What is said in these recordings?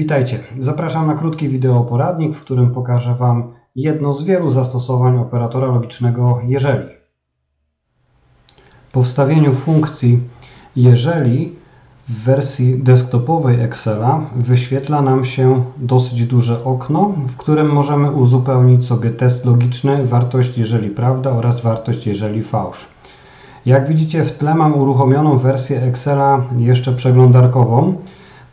Witajcie. Zapraszam na krótki wideoporadnik, w którym pokażę Wam jedno z wielu zastosowań operatora logicznego jeżeli. Po wstawieniu funkcji jeżeli w wersji desktopowej Excela wyświetla nam się dosyć duże okno, w którym możemy uzupełnić sobie test logiczny, wartość jeżeli prawda oraz wartość jeżeli fałsz. Jak widzicie w tle mam uruchomioną wersję Excela jeszcze przeglądarkową.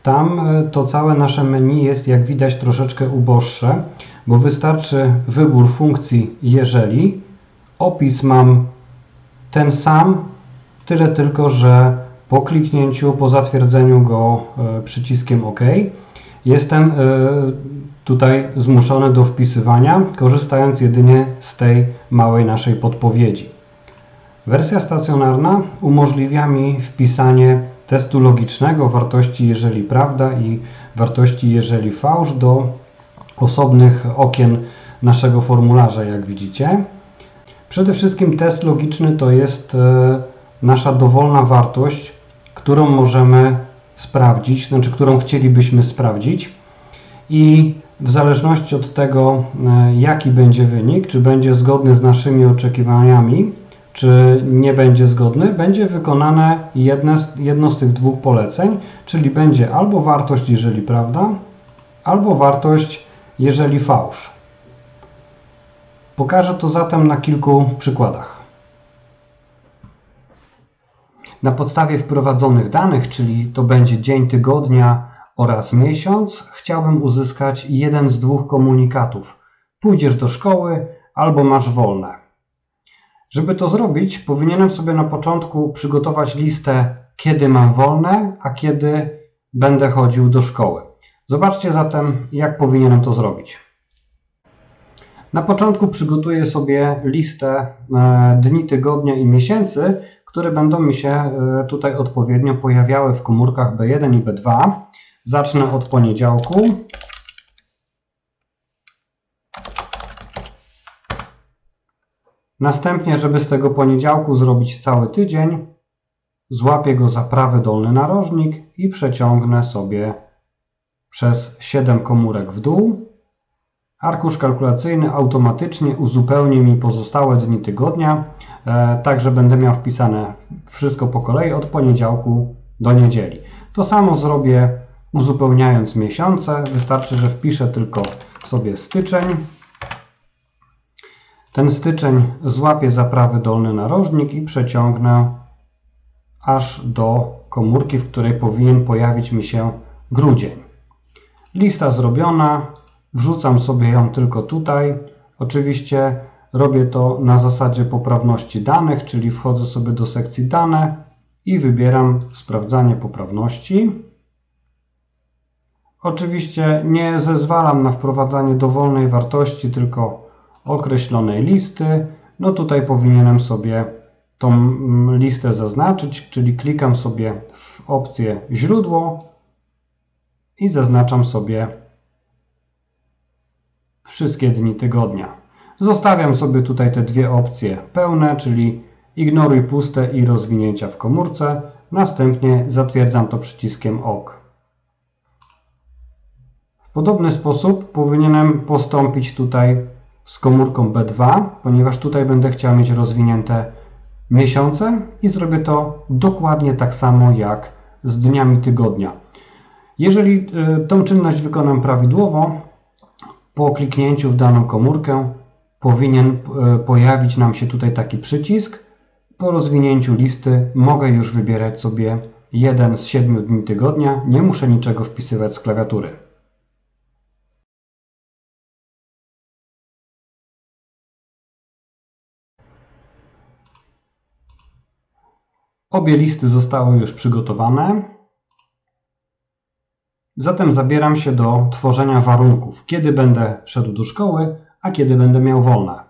Tam e, to całe nasze menu jest jak widać troszeczkę uboższe, bo wystarczy wybór funkcji jeżeli. Opis mam ten sam, tyle tylko, że po kliknięciu, po zatwierdzeniu go e, przyciskiem OK, jestem e, tutaj zmuszony do wpisywania, korzystając jedynie z tej małej naszej podpowiedzi. Wersja stacjonarna umożliwia mi wpisanie testu logicznego wartości jeżeli prawda i wartości jeżeli fałsz do osobnych okien naszego formularza, jak widzicie. Przede wszystkim test logiczny to jest e, nasza dowolna wartość, którą możemy sprawdzić, znaczy którą chcielibyśmy sprawdzić i w zależności od tego, e, jaki będzie wynik, czy będzie zgodny z naszymi oczekiwaniami, czy nie będzie zgodny, będzie wykonane jedne, jedno z tych dwóch poleceń, czyli będzie albo wartość, jeżeli prawda, albo wartość, jeżeli fałsz. Pokażę to zatem na kilku przykładach. Na podstawie wprowadzonych danych, czyli to będzie dzień tygodnia oraz miesiąc, chciałbym uzyskać jeden z dwóch komunikatów. Pójdziesz do szkoły albo masz wolne. Żeby to zrobić, powinienem sobie na początku przygotować listę, kiedy mam wolne, a kiedy będę chodził do szkoły. Zobaczcie zatem, jak powinienem to zrobić. Na początku przygotuję sobie listę e, dni, tygodnia i miesięcy, które będą mi się e, tutaj odpowiednio pojawiały w komórkach B1 i B2. Zacznę od poniedziałku. Następnie, żeby z tego poniedziałku zrobić cały tydzień, złapię go za prawy dolny narożnik i przeciągnę sobie przez 7 komórek w dół. Arkusz kalkulacyjny automatycznie uzupełni mi pozostałe dni tygodnia, e, tak że będę miał wpisane wszystko po kolei od poniedziałku do niedzieli. To samo zrobię uzupełniając miesiące. Wystarczy, że wpiszę tylko sobie styczeń. Ten styczeń złapię za prawy dolny narożnik i przeciągnę aż do komórki, w której powinien pojawić mi się grudzień. Lista zrobiona, wrzucam sobie ją tylko tutaj. Oczywiście robię to na zasadzie poprawności danych, czyli wchodzę sobie do sekcji dane i wybieram sprawdzanie poprawności. Oczywiście nie zezwalam na wprowadzanie dowolnej wartości, tylko określonej listy. No tutaj powinienem sobie tą mm, listę zaznaczyć, czyli klikam sobie w opcję źródło i zaznaczam sobie wszystkie dni tygodnia. Zostawiam sobie tutaj te dwie opcje pełne, czyli ignoruj puste i rozwinięcia w komórce. Następnie zatwierdzam to przyciskiem OK. W podobny sposób powinienem postąpić tutaj z komórką B2, ponieważ tutaj będę chciał mieć rozwinięte miesiące i zrobię to dokładnie tak samo jak z dniami tygodnia. Jeżeli y, tą czynność wykonam prawidłowo, po kliknięciu w daną komórkę powinien y, pojawić nam się tutaj taki przycisk. Po rozwinięciu listy mogę już wybierać sobie jeden z 7 dni tygodnia, nie muszę niczego wpisywać z klawiatury. Obie listy zostały już przygotowane. Zatem zabieram się do tworzenia warunków, kiedy będę szedł do szkoły, a kiedy będę miał wolne.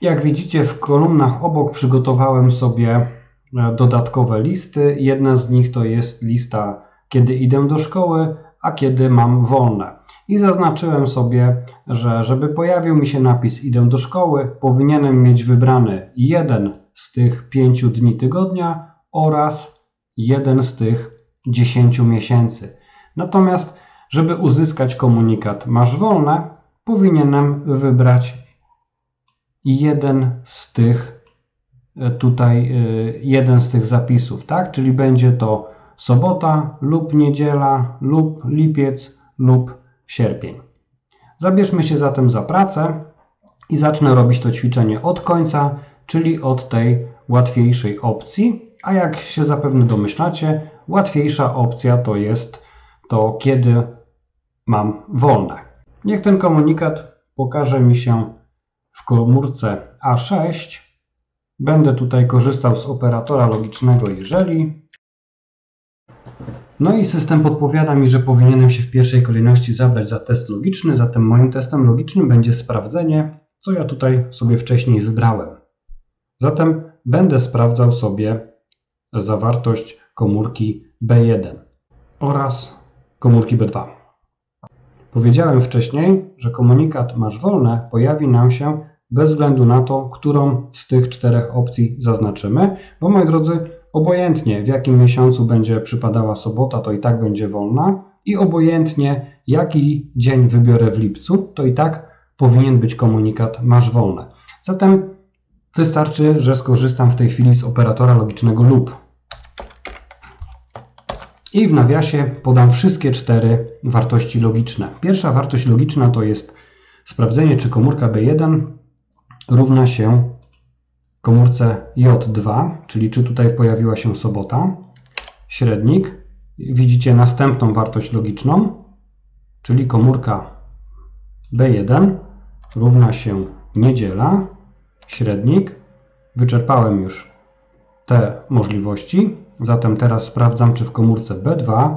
Jak widzicie w kolumnach obok przygotowałem sobie e, dodatkowe listy. Jedna z nich to jest lista kiedy idę do szkoły, a kiedy mam wolne. I zaznaczyłem sobie, że żeby pojawił mi się napis idę do szkoły, powinienem mieć wybrany jeden z tych pięciu dni tygodnia oraz jeden z tych 10 miesięcy. Natomiast, żeby uzyskać komunikat masz wolne, powinienem wybrać jeden z tych e, tutaj e, jeden z tych zapisów, tak? Czyli będzie to sobota lub niedziela lub lipiec lub sierpień. Zabierzmy się zatem za pracę i zacznę robić to ćwiczenie od końca, czyli od tej łatwiejszej opcji, a jak się zapewne domyślacie, łatwiejsza opcja to jest to, kiedy mam wolne. Niech ten komunikat pokaże mi się w komórce A6. Będę tutaj korzystał z operatora logicznego jeżeli. No i system podpowiada mi, że powinienem się w pierwszej kolejności zabrać za test logiczny, zatem moim testem logicznym będzie sprawdzenie, co ja tutaj sobie wcześniej wybrałem. Zatem będę sprawdzał sobie zawartość komórki B1 oraz komórki B2. Powiedziałem wcześniej, że komunikat masz wolne pojawi nam się bez względu na to, którą z tych czterech opcji zaznaczymy, bo moi drodzy, obojętnie w jakim miesiącu będzie przypadała sobota, to i tak będzie wolna i obojętnie jaki dzień wybiorę w lipcu, to i tak powinien być komunikat masz wolne. Zatem wystarczy, że skorzystam w tej chwili z operatora logicznego lub i w nawiasie podam wszystkie cztery wartości logiczne. Pierwsza wartość logiczna to jest sprawdzenie, czy komórka B1 równa się komórce J2, czyli czy tutaj pojawiła się sobota. Średnik. Widzicie następną wartość logiczną, czyli komórka B1 równa się niedziela. Średnik. Wyczerpałem już te możliwości. Zatem teraz sprawdzam, czy w komórce B2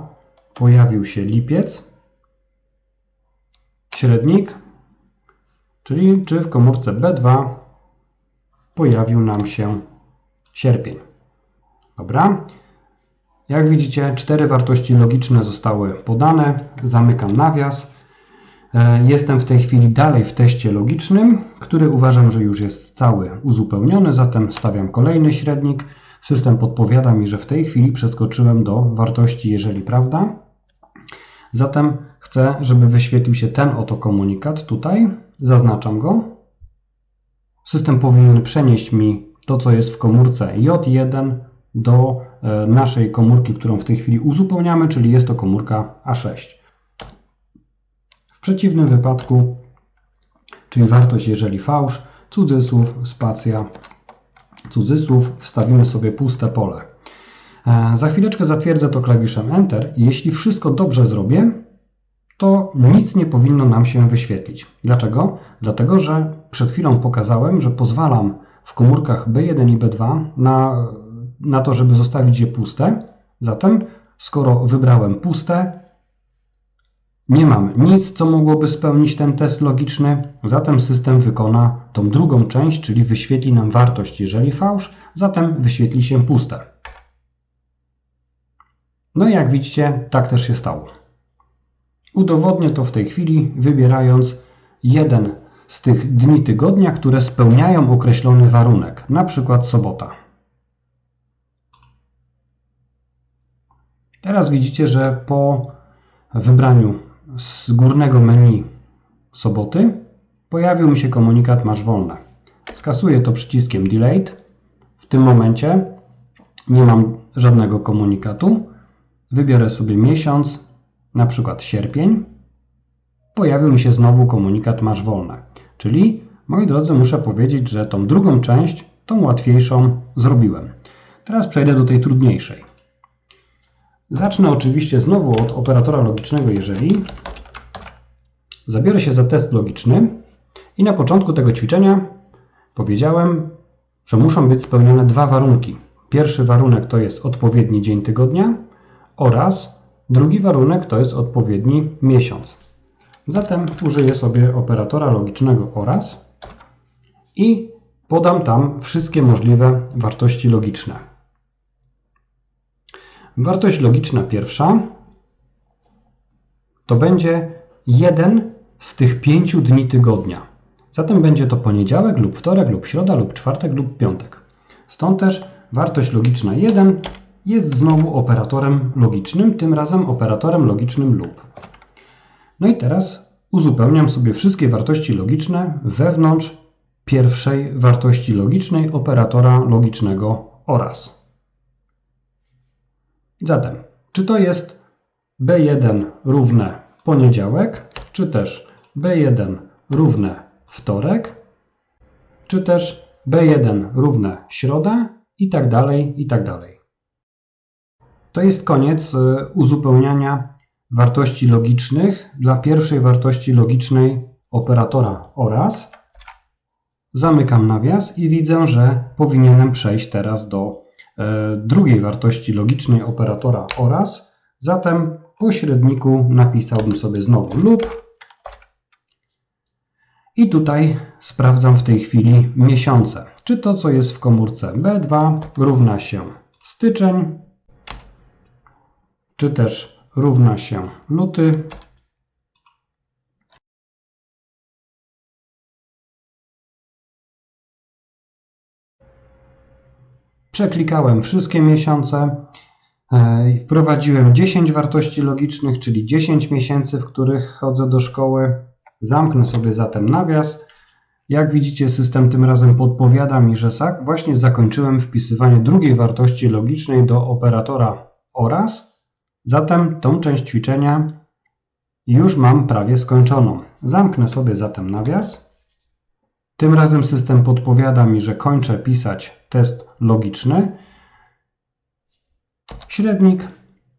pojawił się lipiec, średnik, czyli czy w komórce B2 pojawił nam się sierpień. Dobra. Jak widzicie, cztery wartości logiczne zostały podane. Zamykam nawias. E, jestem w tej chwili dalej w teście logicznym, który uważam, że już jest cały uzupełniony, zatem stawiam kolejny średnik. System podpowiada mi, że w tej chwili przeskoczyłem do wartości jeżeli prawda. Zatem chcę, żeby wyświetlił się ten oto komunikat tutaj. Zaznaczam go. System powinien przenieść mi to, co jest w komórce J1 do e, naszej komórki, którą w tej chwili uzupełniamy, czyli jest to komórka A6. W przeciwnym wypadku, czyli wartość jeżeli fałsz, cudzysłów, spacja, cudzysłów, wstawimy sobie puste pole. E, za chwileczkę zatwierdzę to klawiszem Enter jeśli wszystko dobrze zrobię, to nic nie powinno nam się wyświetlić. Dlaczego? Dlatego, że przed chwilą pokazałem, że pozwalam w komórkach B1 i B2 na, na to, żeby zostawić je puste. Zatem, skoro wybrałem puste, nie mam nic, co mogłoby spełnić ten test logiczny, zatem system wykona tą drugą część, czyli wyświetli nam wartość, jeżeli fałsz, zatem wyświetli się puste. No i jak widzicie, tak też się stało. Udowodnię to w tej chwili, wybierając jeden z tych dni tygodnia, które spełniają określony warunek, na przykład sobota. Teraz widzicie, że po wybraniu z górnego menu soboty pojawił mi się komunikat masz wolne. Skasuję to przyciskiem Delete. W tym momencie nie mam żadnego komunikatu. Wybiorę sobie miesiąc, na przykład sierpień. Pojawił mi się znowu komunikat masz wolne. Czyli, moi drodzy, muszę powiedzieć, że tą drugą część, tą łatwiejszą zrobiłem. Teraz przejdę do tej trudniejszej. Zacznę oczywiście znowu od operatora logicznego jeżeli. Zabiorę się za test logiczny i na początku tego ćwiczenia powiedziałem, że muszą być spełnione dwa warunki. Pierwszy warunek to jest odpowiedni dzień tygodnia oraz drugi warunek to jest odpowiedni miesiąc. Zatem użyję sobie operatora logicznego oraz i podam tam wszystkie możliwe wartości logiczne. Wartość logiczna pierwsza to będzie jeden z tych pięciu dni tygodnia. Zatem będzie to poniedziałek lub wtorek lub środa lub czwartek lub piątek. Stąd też wartość logiczna 1 jest znowu operatorem logicznym, tym razem operatorem logicznym lub. No i teraz uzupełniam sobie wszystkie wartości logiczne wewnątrz pierwszej wartości logicznej operatora logicznego oraz. Zatem, czy to jest B1 równe poniedziałek, czy też B1 równe wtorek, czy też B1 równe środa i tak dalej, i tak dalej. To jest koniec y, uzupełniania wartości logicznych dla pierwszej wartości logicznej operatora oraz. Zamykam nawias i widzę, że powinienem przejść teraz do e, drugiej wartości logicznej operatora oraz. Zatem po średniku napisałbym sobie znowu lub. I tutaj sprawdzam w tej chwili miesiące. Czy to, co jest w komórce B2 równa się styczeń, czy też równa się luty, Przeklikałem wszystkie miesiące. e, Wprowadziłem 10 wartości logicznych, czyli 10 miesięcy, w których chodzę do szkoły. Zamknę sobie zatem nawias. Jak widzicie, system tym razem podpowiada mi, że właśnie zakończyłem wpisywanie drugiej wartości logicznej do operatora oraz. Zatem tą część ćwiczenia już mam prawie skończoną. Zamknę sobie zatem nawias. Tym razem system podpowiada mi, że kończę pisać test logiczny. Średnik.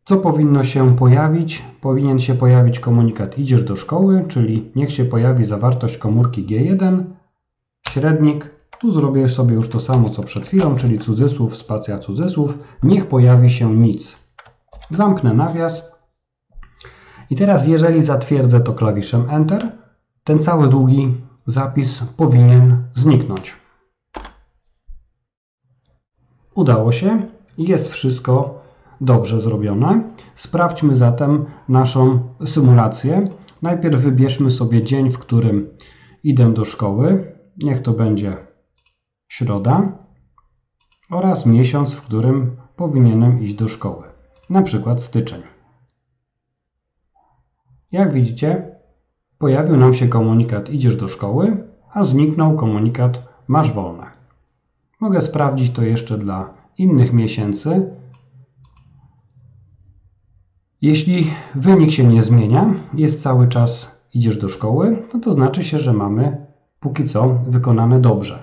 Co powinno się pojawić? Powinien się pojawić komunikat idziesz do szkoły, czyli niech się pojawi zawartość komórki G1. Średnik. Tu zrobię sobie już to samo co przed chwilą, czyli cudzysłów, spacja cudzysłów. Niech pojawi się nic. Zamknę nawias. I teraz jeżeli zatwierdzę to klawiszem Enter, ten cały długi zapis powinien zniknąć. Udało się. Jest wszystko dobrze zrobione. Sprawdźmy zatem naszą symulację. Najpierw wybierzmy sobie dzień, w którym idę do szkoły. Niech to będzie środa. Oraz miesiąc, w którym powinienem iść do szkoły. Na przykład styczeń. Jak widzicie, pojawił nam się komunikat idziesz do szkoły, a zniknął komunikat masz wolne. Mogę sprawdzić to jeszcze dla innych miesięcy. Jeśli wynik się nie zmienia, jest cały czas idziesz do szkoły, no to znaczy się, że mamy póki co wykonane dobrze.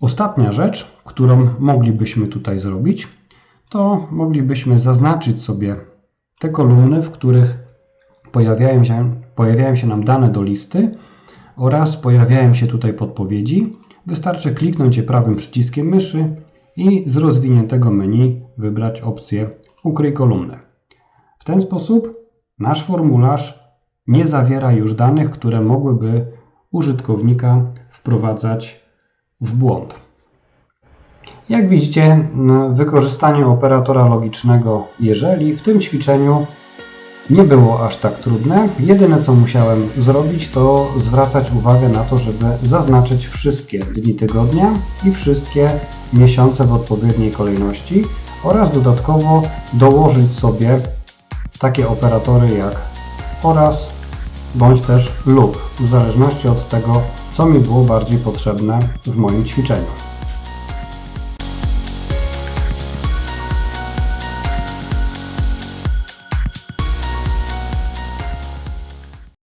Ostatnia rzecz, którą moglibyśmy tutaj zrobić, to moglibyśmy zaznaczyć sobie te kolumny, w których pojawiają się, pojawiają się nam dane do listy oraz pojawiają się tutaj podpowiedzi. Wystarczy kliknąć je prawym przyciskiem myszy i z rozwiniętego menu wybrać opcję Ukryj kolumnę. W ten sposób nasz formularz nie zawiera już danych, które mogłyby użytkownika wprowadzać w błąd. Jak widzicie, wykorzystanie operatora logicznego jeżeli w tym ćwiczeniu nie było aż tak trudne. Jedyne co musiałem zrobić to zwracać uwagę na to, żeby zaznaczyć wszystkie dni tygodnia i wszystkie miesiące w odpowiedniej kolejności oraz dodatkowo dołożyć sobie takie operatory jak oraz bądź też lub w zależności od tego co mi było bardziej potrzebne w moim ćwiczeniu.